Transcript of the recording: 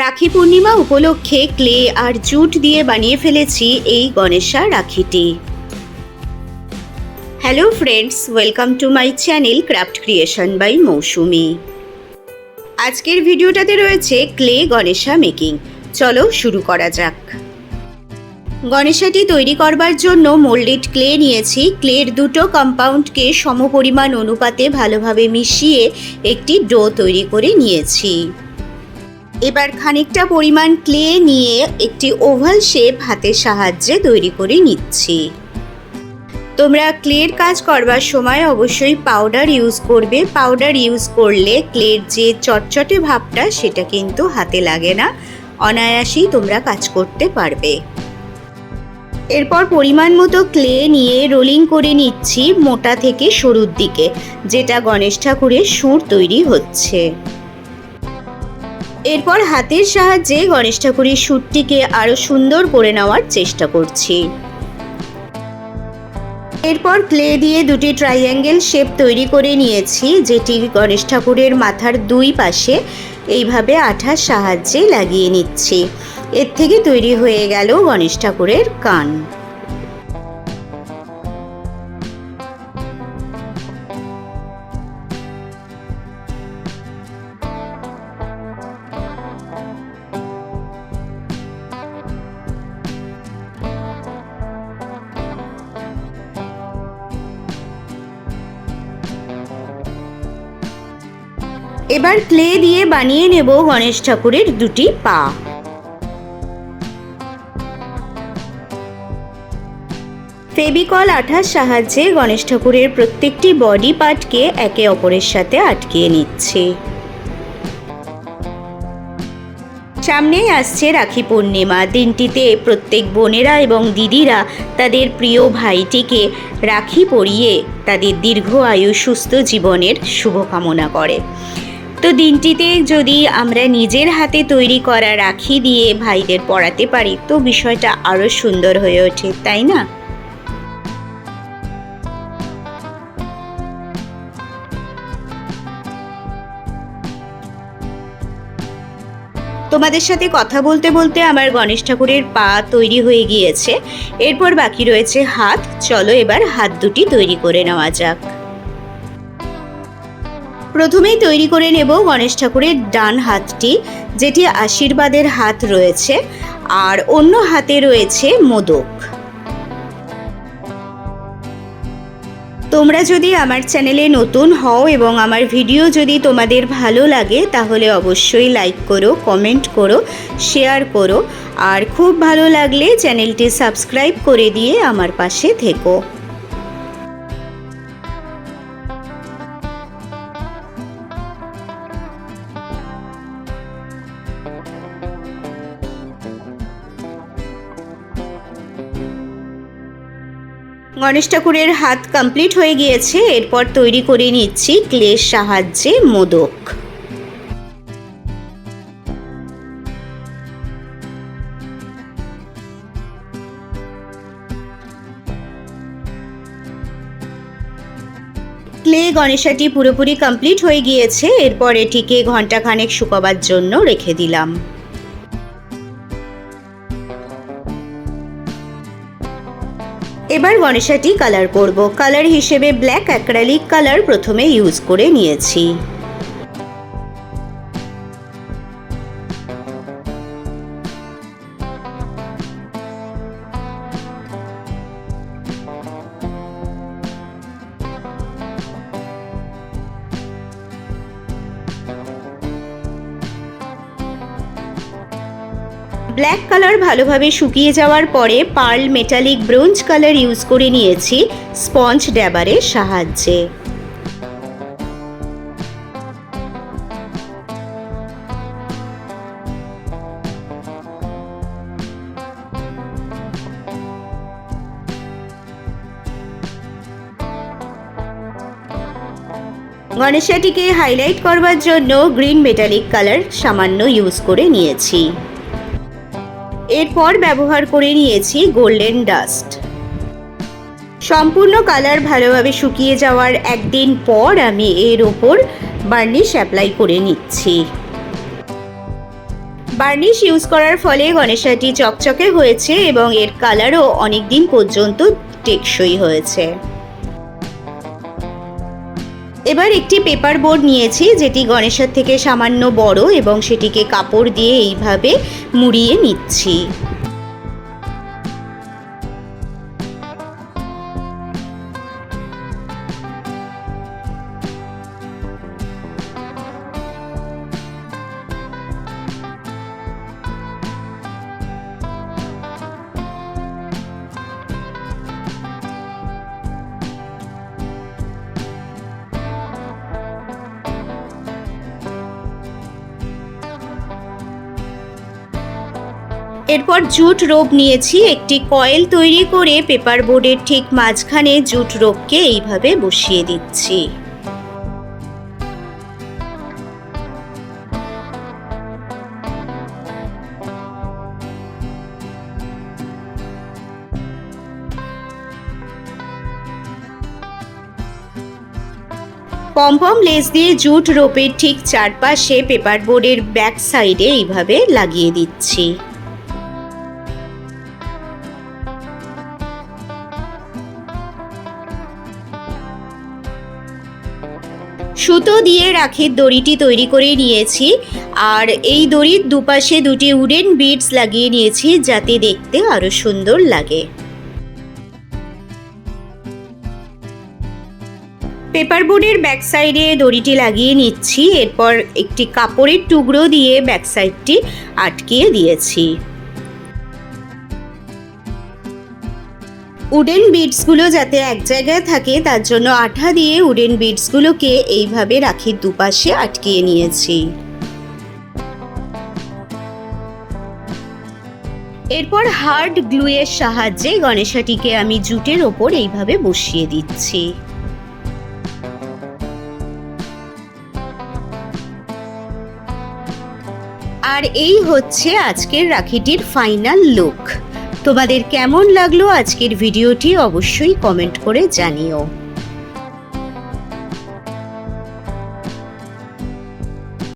রাখি পূর্ণিমা উপলক্ষে ক্লে আর জুট দিয়ে বানিয়ে ফেলেছি এই Ganesha রাখিটি। Hello friends welcome to my channel craft creation by Mousumi আজকের ভিডিওটাতে রয়েছে ক্লে গণেশা মেকিং চলো শুরু করা যাক। গণেশাটি তৈরি করবার জন্য মোল্ডেড ক্লে নিয়েছি। ক্লের দুটো কম্পাউন্ডকে সমপরিমাণ অনুপাতে ভালোভাবে মিশিয়ে একটি ডো তৈরি করে নিয়েছি। এবার খানিকটা পরিমাণ ক্লে নিয়ে একটি ওভাল শেপ হাতের সাহায্যে তৈরি করে নিচ্ছি। তোমরা ক্লের কাজ করবার সময় অবশ্যই পাউডার ইউজ করবে। পাউডার ইউজ করলে ক্লের যে চটচটে ভাবটা সেটা কিন্তু হাতে লাগে না। অনায়াসেই তোমরা কাজ করতে পারবে। এরপর পরিমাণ মতো ক্লে নিয়ে রোলিং করে নিচ্ছি মোটা থেকে সরুর দিকে, যেটা গণেশ ঠাকুরের সুর তৈরি হচ্ছে। এরপর হাতের সাহায্যে গণেশ ঠাকুরের সুরটিকে আরও সুন্দর করে নেওয়ার চেষ্টা করছি। এরপর ক্লে দিয়ে দুটি ট্রাইঅ্যাঙ্গেল শেপ তৈরি করে নিয়েছি, যেটি গণেশ ঠাকুরের মাথার দুই পাশে এইভাবে আঠার সাহায্যে লাগিয়ে নিচ্ছি। এর থেকে তৈরি হয়ে গেল গণেশ ঠাকুরের কান। এবার ক্লে দিয়ে বানিয়ে নেব গণেশ ঠাকুরের দুটি পা। ফেবিকল আঠার সাহায্যে গণেশ ঠাকুরের প্রত্যেকটি বডি পার্টকে একে অপরের সাথে আটকিয়ে নিচ্ছে। সামনেই আসছে রাখি পূর্ণিমা। দিনটিতে প্রত্যেক বোনেরা এবং দিদিরা তাদের প্রিয় ভাইটিকে রাখি পরিয়ে তাদের দীর্ঘ আয়ু সুস্থ জীবনের শুভকামনা করে। তো দিনটিতে যদি আমরা নিজের হাতে তৈরি করা রাখি দিয়ে ভাইদের পড়াতে পারি, তো বিষয়টা আরও সুন্দর হয়ে ওঠে, তাই না? তোমাদের সাথে কথা বলতে বলতে আমার গণেশ ঠাকুরের পা তৈরি হয়ে গিয়েছে। এরপর বাকি রয়েছে হাত। চলো এবার হাত দুটি তৈরি করে নেওয়া যাক। প্রথমেই তৈরি করে নেব গণেশ ঠাকুরের ডান হাতটি, যেটি আশীর্বাদের হাত রয়েছে, আর অন্য হাতে রয়েছে মোদক। তোমরা যদি আমার চ্যানেলে নতুন হও এবং আমার ভিডিও যদি তোমাদের ভালো লাগে, তাহলে অবশ্যই লাইক করো, কমেন্ট করো, শেয়ার করো, আর খুব ভালো লাগলে চ্যানেলটি সাবস্ক্রাইব করে দিয়ে আমার পাশে থেকো। গণেশ ঠাকুরের হাত কমপ্লিট হয়ে গিয়েছে, এরপর তৈরি করে নিচ্ছি ক্লের সাহায্যে মোদক। ক্লে গণেশাটি পুরোপুরি কমপ্লিট হয়ে গিয়েছে, এরপর এটিকে ঘন্টাখানেক শুকাবার জন্য রেখে দিলাম। এবার গণেশাটি কালার করব। কালার হিসেবে ব্ল্যাক অ্যাক্রালিক কালার প্রথমে ইউজ করে নিয়েছি। ব্ল্যাক কালার ভালোভাবে শুকিয়ে যাওয়ার পরে pearl metallic bronze colour use করে নিয়েছি স্পঞ্জ ড্যাবারের সাহায্যে। গণেশাটিকে হাইলাইট করবার জন্য গ্রিন মেটালিক কালার সামান্য ইউজ করে নিয়েছি। এরপর ব্যবহার করে নিয়েছি গোল্ডেন ডাস্ট। সম্পূর্ণ কালার ভালোভাবে শুকিয়ে যাওয়ার একদিন পর আমি এর ওপর বার্নিশ অ্যাপ্লাই করে নিচ্ছি। বার্নিশ ইউজ করার ফলে গণেশাটি চকচকে হয়েছে এবং এর কালারও অনেক দিন পর্যন্ত টেকসই হয়েছে। এবার একটি পেপার বোর্ড নিয়েছি, যেটি গণেশের থেকে সামান্য বড় এবং সেটিকে কাপড় দিয়ে এইভাবে মুড়িয়ে নিচ্ছি। এরপর জুট রোপ নিয়েছি, একটি কয়েল তৈরি করে পেপার বোর্ডের ঠিক মাঝখানে জুট রোপকে এইভাবে বসিয়ে দিচ্ছি। পমপম লেস দিয়ে জুট রোপের ঠিক চারপাশে পেপার বোর্ডের ব্যাক সাইডে এইভাবে লাগিয়ে দিচ্ছি। সুতো দিয়ে রাখির দড়িটি তৈরি করে নিয়েছি। আর এই দড়ির দুপাশে দুটি উডেন বিডস লাগিয়ে নিয়েছি যাতে দেখতে আরও সুন্দর লাগে। পেপার বোর্ডের ব্যাক সাইডে দড়িটি লাগিয়ে নিচ্ছি। এরপর একটি কাপড়ের টুকরো দিয়ে ব্যাক সাইডটি আটকিয়ে দিয়েছি। উডেন বিডসগুলো যাতে এক জায়গায় থাকে, তার জন্য আঠা দিয়ে উডেন বিডসগুলোকে এইভাবে রাখির দুপাশে আটকিয়ে নিয়েছি। এরপর হার্ড গ্লুয়ের সাহায্যে গণেশাটিকে আমি জুটের ওপর এইভাবে বসিয়ে দিচ্ছি। আর এই হচ্ছে আজকের রাখিটির ফাইনাল লুক। তোমাদের কেমন লাগল আজকের ভিডিওটি অবশ্যই কমেন্ট করে জানিও।